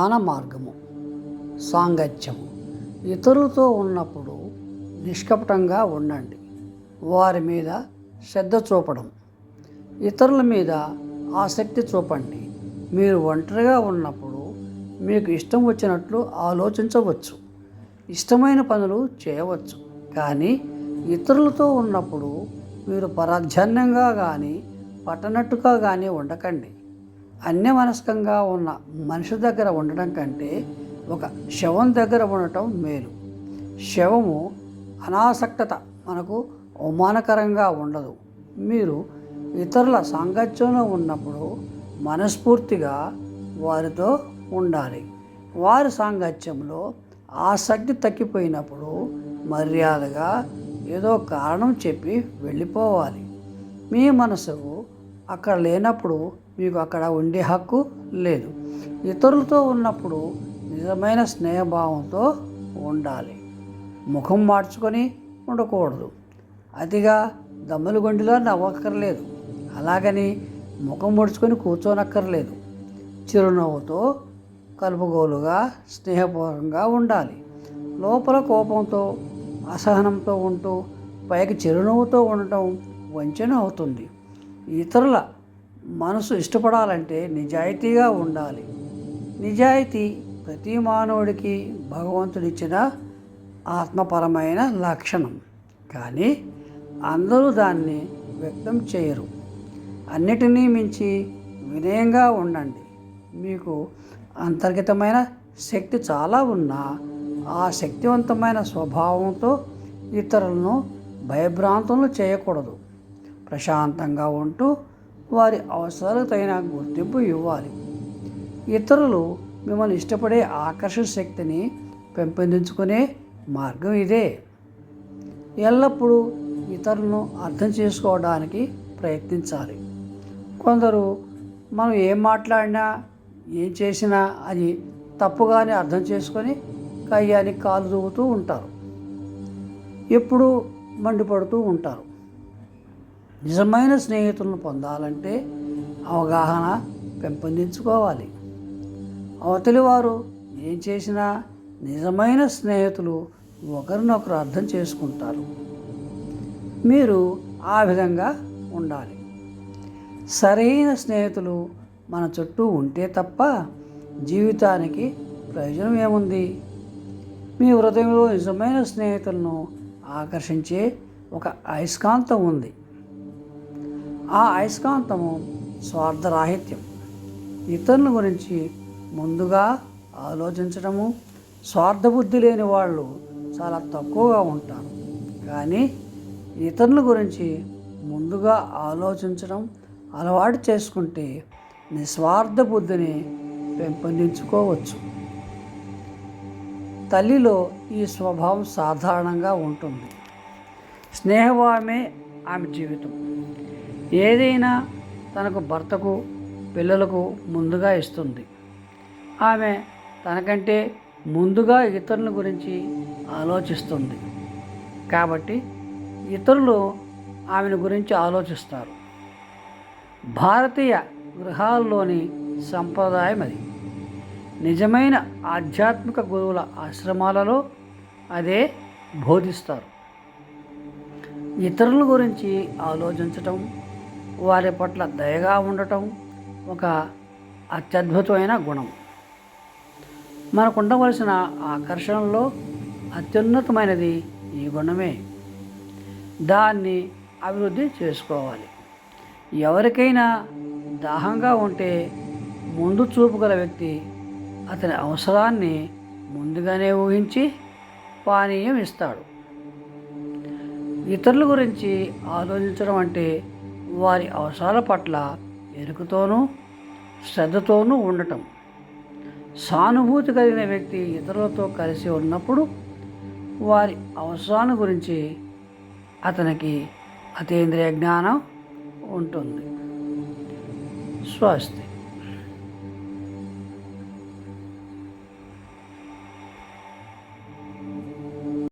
ప్రధాన మార్గము సాంగత్యము. ఇతరులతో ఉన్నప్పుడు నిష్కపటంగా ఉండండి. వారి మీద శ్రద్ధ చూపడం. ఇతరుల మీద ఆసక్తి చూపండి. మీరు ఒంటరిగా ఉన్నప్పుడు మీకు ఇష్టం వచ్చినట్లు ఆలోచించవచ్చు. ఇష్టమైన పనులు చేయవచ్చు. కానీ ఇతరులతో ఉన్నప్పుడు మీరు పరాధ్యాన్యంగా కానీ పట్టనట్టుగా కానీ ఉండకండి. అన్యమనస్కంగా ఉన్న మనిషి దగ్గర ఉండడం కంటే ఒక శవం దగ్గర ఉండటం మేలు. శవము అనాసక్తత మనకు అవమానకరంగా ఉండదు. మీరు ఇతరుల సాంగత్యంలో ఉన్నప్పుడు మనస్ఫూర్తిగా వారితో ఉండాలి. వారి సాంగత్యంలో ఆసక్తి తగ్గిపోయినప్పుడు మర్యాదగా ఏదో కారణం చెప్పి వెళ్ళిపోవాలి. మీ మనసుకు అక్కడ లేనప్పుడు మీకు అక్కడ ఉండే హక్కు లేదు. ఇతరులతో ఉన్నప్పుడు నిజమైన స్నేహభావంతో ఉండాలి. ముఖం మార్చుకొని ఉండకూడదు. అతిగా దమ్ములగొండిలో నవ్వక్కర్లేదు. అలాగని ముఖం ముడుచుకొని కూర్చోనక్కర్లేదు. చిరునవ్వుతో కలుపుగోలుగా స్నేహపూర్వకంగా ఉండాలి. లోపల కోపంతో అసహనంతో ఉంటూ పైకి చిరునవ్వుతో ఉండటం వంచన అవుతుంది. ఇతరుల మనసు ఇష్టపడాలంటే నిజాయితీగా ఉండాలి. నిజాయితీ ప్రతి మానవుడికి భగవంతుడిచ్చిన ఆత్మపరమైన లక్షణం. కానీ అందరూ దాన్ని వ్యక్తం చేయరు. అన్నిటినీ మించి వినయంగా ఉండండి. మీకు అంతర్గతమైన శక్తి చాలా ఉన్నా ఆ శక్తివంతమైన స్వభావంతో ఇతరులను భయభ్రాంతులు చేయకూడదు. ప్రశాంతంగా ఉంటూ వారి అవసరాలకు తగిన గుర్తింపు ఇవ్వాలి. ఇతరులు మిమ్మల్ని ఇష్టపడే ఆకర్షణ శక్తిని పెంపొందించుకునే మార్గం ఇదే. ఎల్లప్పుడూ ఇతరులను అర్థం చేసుకోవడానికి ప్రయత్నించాలి. కొందరు మనం ఏం మాట్లాడినా ఏం చేసినా అది తప్పుగానే అర్థం చేసుకొని కయ్యానికి కాలు దూగుతూ ఉంటారు. ఎప్పుడూ మండిపడుతూ ఉంటారు. నిజమైన స్నేహితులను పొందాలంటే అవగాహన పెంపొందించుకోవాలి. అవతలి వారు ఏం చేసినా నిజమైన స్నేహితులు ఒకరినొకరు అర్థం చేసుకుంటారు. మీరు ఆ విధంగా ఉండాలి. సరైన స్నేహితులు మన చుట్టూ ఉంటే తప్ప జీవితానికి ప్రయోజనం ఏముంది? మీ హృదయంలో నిజమైన స్నేహితులను ఆకర్షించే ఒక అయస్కాంతం ఉంది. ఆ అయస్కాంతము స్వార్థరాహిత్యం. ఇతరుల గురించి ముందుగా ఆలోచించడము స్వార్థబుద్ధి లేని వాళ్ళు చాలా తక్కువగా ఉంటారు. కానీ ఇతరుల గురించి ముందుగా ఆలోచించడం అలవాటు చేసుకుంటే నిస్వార్థ బుద్ధిని పెంపొందించుకోవచ్చు. తల్లిలో ఈ స్వభావం సాధారణంగా ఉంటుంది. స్నేహభావమే ఆమె జీవితం. ఏదైనా తనకు భర్తకు పిల్లలకు ముందుగా ఇస్తుంది. ఆమె తనకంటే ముందుగా ఇతరుల గురించి ఆలోచిస్తుంది. కాబట్టి ఇతరులు ఆమెను గురించి ఆలోచిస్తారు. భారతీయ గృహాల్లోని సంప్రదాయం అది. నిజమైన ఆధ్యాత్మిక గురువుల ఆశ్రమాలలో అదే బోధిస్తారు. ఇతరుల గురించి ఆలోచించటం వారి పట్ల దయగా ఉండటం ఒక అత్యద్భుతమైన గుణం. మనకు ఉండవలసిన ఆకర్షణలో అత్యున్నతమైనది ఈ గుణమే. దాన్ని అభివృద్ధి చేసుకోవాలి. ఎవరికైనా దాహంగా ఉంటే ముందు చూపు గల వ్యక్తి అతని అవసరాన్ని ముందుగానే ఊహించి పానీయం ఇస్తాడు. ఇతరుల గురించి ఆలోచించడం అంటే వారి అవసరాల పట్ల ఎరుకుతోనూ శ్రద్ధతోనూ ఉండటం. సానుభూతి కలిగిన వ్యక్తి ఇతరులతో కలిసి ఉన్నప్పుడు వారి అవసరాల గురించి అతనికి అతీంద్రియ జ్ఞానం ఉంటుంది. స్వస్తి.